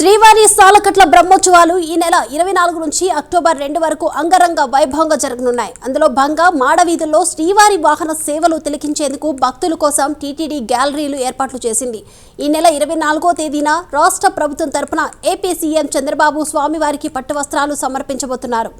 శ్రీవారి సాలకట్ల బ్రహ్మోత్సవాలు ఈ నెల ఇరవై నాలుగు నుంచి అక్టోబర్ రెండు వరకు అంగరంగ వైభవంగా జరగనున్నాయి. అందులో భాగంగా మాడవీధుల్లో శ్రీవారి వాహన సేవలు తిలకించేందుకు భక్తుల కోసం టీటీడీ గ్యాలరీలు ఏర్పాట్లు చేసింది. ఈ నెల ఇరవై నాలుగో తేదీన రాష్ట్ర ప్రభుత్వం తరపున ఏపీ సీఎం చంద్రబాబు స్వామివారికి పట్టు వస్త్రాలు సమర్పించబోతున్నారు.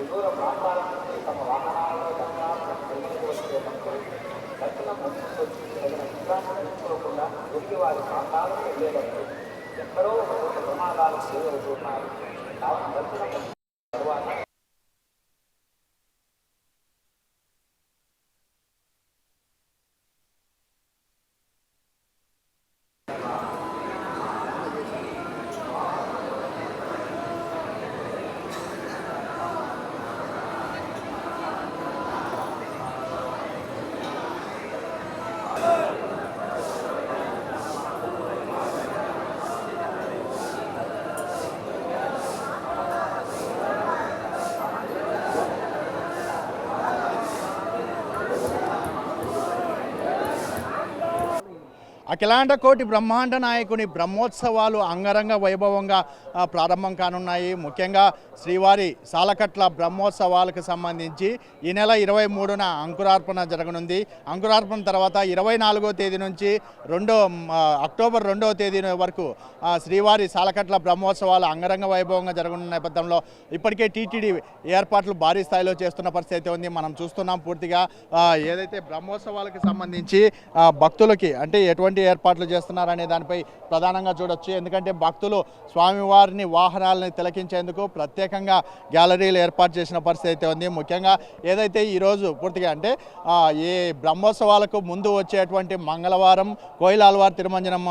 దూర ప్రాంతాల తమ వాహనాల్లో తమ దక్షిణ ముందుకొచ్చి తగిన విద్వానాలుకోకుండా తిరిగి వారి ప్రాంతాలకు వెళ్ళేటప్పుడు ఎక్కడో ఒక ప్రమాదాలు చేరువుతున్నాయి కావున దక్షిణ అఖిలాండ కోటి బ్రహ్మాండ నాయకుని బ్రహ్మోత్సవాలు అంగరంగ వైభవంగా ప్రారంభం కానున్నాయి. ముఖ్యంగా శ్రీవారి సాలకట్ల బ్రహ్మోత్సవాలకు సంబంధించి ఈ నెల ఇరవై మూడున అంకురార్పణ జరగనుంది. అంకురార్పణ తర్వాత ఇరవై నాలుగో తేదీ నుంచి రెండో అక్టోబర్ రెండవ తేదీ వరకు శ్రీవారి సాలకట్ల బ్రహ్మోత్సవాలు అంగరంగ వైభవంగా జరగనున్న నేపథ్యంలో ఇప్పటికే టీటీడీ ఏర్పాట్లు భారీ స్థాయిలో చేస్తున్న పరిస్థితి అయితే ఉంది. మనం చూస్తున్నాం పూర్తిగా ఏదైతే బ్రహ్మోత్సవాలకు సంబంధించి భక్తులకి అంటే ఎటువంటి ఏర్పాట్లు చేస్తున్నారనే దానిపై ప్రధానంగా చూడొచ్చు. ఎందుకంటే భక్తులు స్వామివారిని వాహనాలని తిలకించేందుకు ప్రత్యేకంగా గ్యాలరీలు ఏర్పాటు చేసిన పరిస్థితి అయితే ఉంది. ముఖ్యంగా ఏదైతే ఈరోజు పూర్తిగా అంటే ఈ బ్రహ్మోత్సవాలకు ముందు వచ్చేటువంటి మంగళవారం కోయిలాల్వారి తిరుమంజనం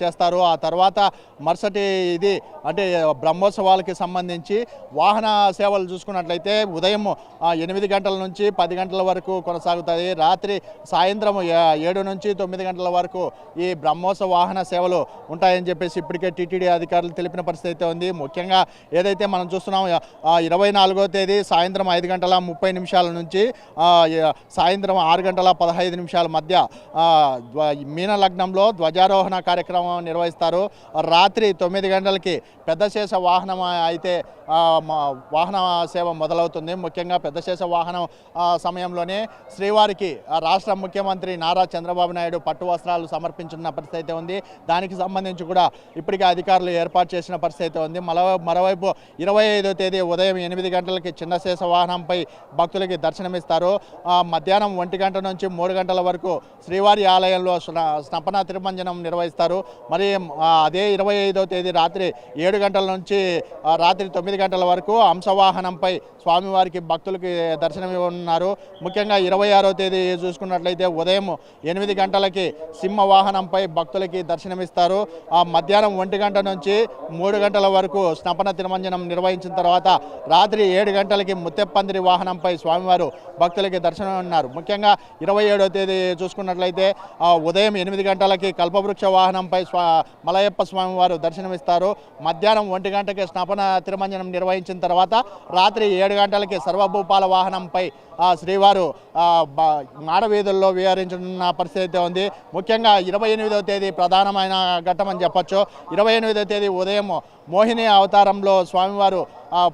చేస్తారు. ఆ తర్వాత మరుసటి ఇది అంటే బ్రహ్మోత్సవాలకి సంబంధించి వాహన సేవలు చూసుకున్నట్లయితే ఉదయం ఎనిమిది గంటల నుంచి పది గంటల వరకు కొనసాగుతుంది రాత్రి సాయంత్రం ఏడు నుంచి తొమ్మిది గంటల వరకు ఈ బ్రహ్మోత్సవ వాహన సేవలు ఉంటాయని చెప్పేసి ఇప్పటికే టీటీడీ అధికారులు తెలిపిన పరిస్థితి అయితే ఉంది. ముఖ్యంగా ఏదైతే మనం చూస్తున్నాం ఇరవై నాలుగో తేదీ సాయంత్రం ఐదు గంటల ముప్పై నిమిషాల నుంచి సాయంత్రం ఆరు గంటల పదహైదు నిమిషాల మధ్య మీన లగ్నంలో ధ్వజారోహణ కార్యక్రమం నిర్వహిస్తారు. రాత్రి తొమ్మిది గంటలకి పెద్ద శేష వాహనం అయితే వాహన సేవ మొదలవుతుంది. ముఖ్యంగా పెద్ద శేష వాహనం సమయంలోనే శ్రీవారికి రాష్ట్ర ముఖ్యమంత్రి నారా చంద్రబాబు నాయుడు పట్టు వస్త్రాలు సమర్పించిన పరిస్థితి అయితే ఉంది. దానికి సంబంధించి కూడా ఇప్పటికే అధికారులు ఏర్పాటు చేసిన పరిస్థితి అయితే ఉంది. మరో మరోవైపు ఇరవై ఐదో తేదీ ఉదయం ఎనిమిది గంటలకి చిన్న శేష వాహనంపై భక్తులకి దర్శనమిస్తారు. మధ్యాహ్నం ఒంటి గంట నుంచి మూడు గంటల వరకు శ్రీవారి ఆలయంలో స్నపన తిరుమంజనం నిర్వహిస్తారు. మరి అదే ఇరవై ఐదో తేదీ రాత్రి ఏడు గంటల నుంచి రాత్రి తొమ్మిది గంటల వరకు అంశవాహనంపై స్వామివారికి భక్తులకి దర్శనం ఇవ్వనున్నారు. ముఖ్యంగా ఇరవై ఆరో తేదీ చూసుకున్నట్లయితే ఉదయం ఎనిమిది గంటలకి సింహ వాహనంపై భక్తులకి దర్శనమిస్తారు. ఆ మధ్యాహ్నం ఒంటి గంట నుంచి మూడు గంటల వరకు స్నపన తిరుమంజనం నిర్వహించిన తర్వాత రాత్రి ఏడు గంటలకి ముత్తెప్పందిరి వాహనంపై స్వామివారు భక్తులకి దర్శనం ఉన్నారు ముఖ్యంగా ఇరవై ఏడో తేదీ చూసుకున్నట్లయితే ఉదయం ఎనిమిది గంటలకి కల్పవృక్ష వాహనంపై స్వా మలయప్ప స్వామివారు దర్శనమిస్తారు. మధ్యాహ్నం ఒంటి గంటకి స్నపన తిరుమంజనం నిర్వహించిన తర్వాత రాత్రి ఏడు గంటలకి సర్వభూపాల వాహనంపై శ్రీవారు ఆ, మాడవీధుల్లో విహరించనున్న పరిస్థితి అయితే ఉంది. ముఖ్యంగా ఇరవై ఎనిమిదవ తేదీ ప్రధానమైన ఘట్టం అని చెప్పచ్చు. ఇరవై ఎనిమిదవ తేదీ ఉదయం మోహిని అవతారంలో స్వామివారు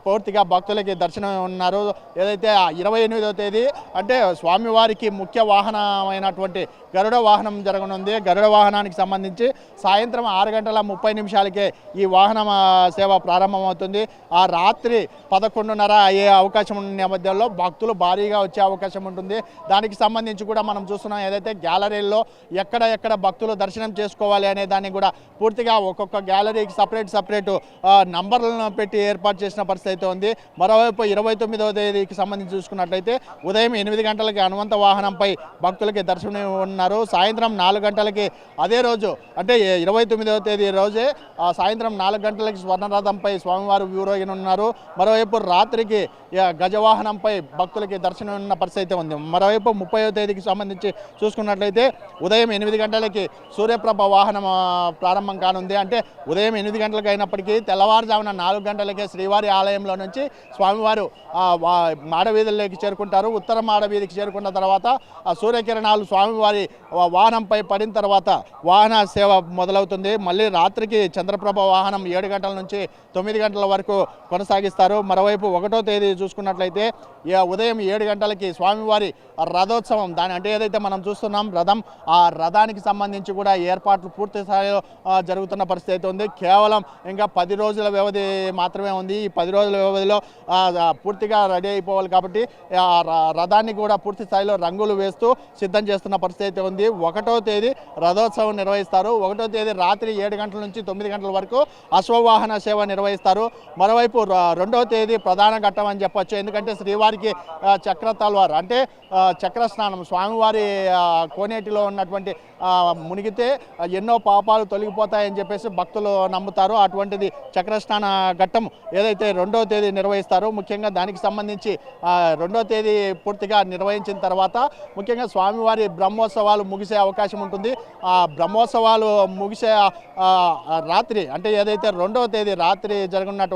పూర్తిగా భక్తులకి దర్శనం ఉన్నారు. ఏదైతే ఇరవై ఎనిమిదవ తేదీ అంటే స్వామివారికి ముఖ్య వాహనమైనటువంటి గరుడ వాహనం జరగనుంది. గరుడ వాహనానికి సంబంధించి సాయంత్రం ఆరు గంటల ముప్పై నిమిషాలకే ఈ వాహనం సేవ ప్రారంభమవుతుంది. ఆ రాత్రి పదకొండున్నర అయ్యే అవకాశం ఉన్న నేపథ్యంలో భక్తులు భారీగా వచ్చే అవకాశం ఉంటుంది. దానికి సంబంధించి కూడా మనం చూస్తున్నాం ఏదైతే గ్యాలరీల్లో ఎక్కడ ఎక్కడ భక్తులు దర్శనం చేసుకోవాలి అనే దాన్ని కూడా పూర్తిగా ఒక్కొక్క గ్యాలరీకి సపరేట్ సపరేట్ నంబర్లను పెట్టి ఏర్పాటు చేసిన పరిస్థితి అయితే ఉంది. మరోవైపు ఇరవై తొమ్మిదవ తేదీకి సంబంధించి చూసుకున్నట్లయితే ఉదయం ఎనిమిది గంటలకి హనుమంత వాహనంపై భక్తులకి దర్శనం ఉన్నారు. సాయంత్రం నాలుగు గంటలకి అదే రోజు అంటే ఇరవై తొమ్మిదవ తేదీ రోజే సాయంత్రం నాలుగు గంటలకి స్వర్ణరథంపై స్వామివారు వ్యూరోగినున్నారు మరోవైపు రాత్రికి గజవాహనంపై భక్తులకి దర్శనం ఉన్న పరిస్థితి అయితే ఉంది. మరోవైపు ముప్పైవ తేదీకి సంబంధించి చూసుకున్నట్లయితే ఉదయం ఎనిమిది గంటలకి సూర్యప్రభ వాహనం ప్రారంభం కానుంది. అంటే ఉదయం ఎనిమిది గంటలకు అయినప్పటికీ తెల్లవారుజామున నాలుగు గంటలకే శ్రీవారి ఆలయంలో నుంచి స్వామివారు ఆ, మాడవీధుల్లోకి చేరుకుంటారు. ఉత్తర మాడవీధికి చేరుకున్న తర్వాత ఆ సూర్యకిరణాలు స్వామివారి వాహనంపై పడిన తర్వాత వాహన సేవ మొదలవుతుంది. మళ్ళీ రాత్రికి చంద్రప్రభ వాహనం ఏడు గంటల నుంచి తొమ్మిది గంటల వరకు కొనసాగిస్తారు. మరోవైపు ఒకటో తేదీ చూసుకున్నట్లయితే ఉదయం ఏడు గంటలకి స్వామివారి రథోత్సవం దాని అంటే ఏదైతే మనం చూస్తున్నాం రథం ఆ రథానికి సంబంధించి కూడా ఏర్పాట్లు పూర్తి స్థాయిలో జరుగుతున్న పరిస్థితి అయితే ఉంది. కేవలం ఇంకా పది రోజుల వ్యవధి మాత్రమే ఉంది. ఈ పది రోజుల వ్యవధిలో పూర్తిగా రెడీ అయిపోవాలి కాబట్టి ర- రథాన్ని కూడా పూర్తి స్థాయిలో రంగులు వేస్తూ సిద్ధం చేస్తున్న పరిస్థితి అయితే ఉంది. ఒకటో తేదీ రథోత్సవం నిర్వహిస్తారు. ఒకటో తేదీ రాత్రి ఏడు గంటల నుంచి తొమ్మిది గంటల వరకు అశ్వవాహన సేవ నిర్వహిస్తారు. మరోవైపు రెండవ తేదీ ప్రధాన ఘట్టం అని చెప్పొచ్చు. ఎందుకంటే శ్రీవారికి చక్ర తల్వార్ అంటే చక్ర స్నానం స్వామివారి కోనేటిలో ఉన్నటువంటి మునిగితే ఎన్నో పాపాలు తొలగిపోతాయని చెప్పేసి భక్తులు నమ్ముతారు. అటువంటిది చక్ర స్నాన ఘట్టం ఏదైతే రెండవ తేదీ నిర్వహిస్తారు. ముఖ్యంగా దానికి సంబంధించి ఆ, రెండో తేదీ పూర్తిగా నిర్వహించిన తర్వాత ముఖ్యంగా స్వామివారి బ్రహ్మోత్సవాలు ముగిసే అవకాశం ఉంటుంది. ఆ బ్రహ్మోత్సవాలు ముగిసే ఆ, రాత్రి అంటే ఏదైతే రెండవ తేదీ రాత్రి జరగనున్నటువంటి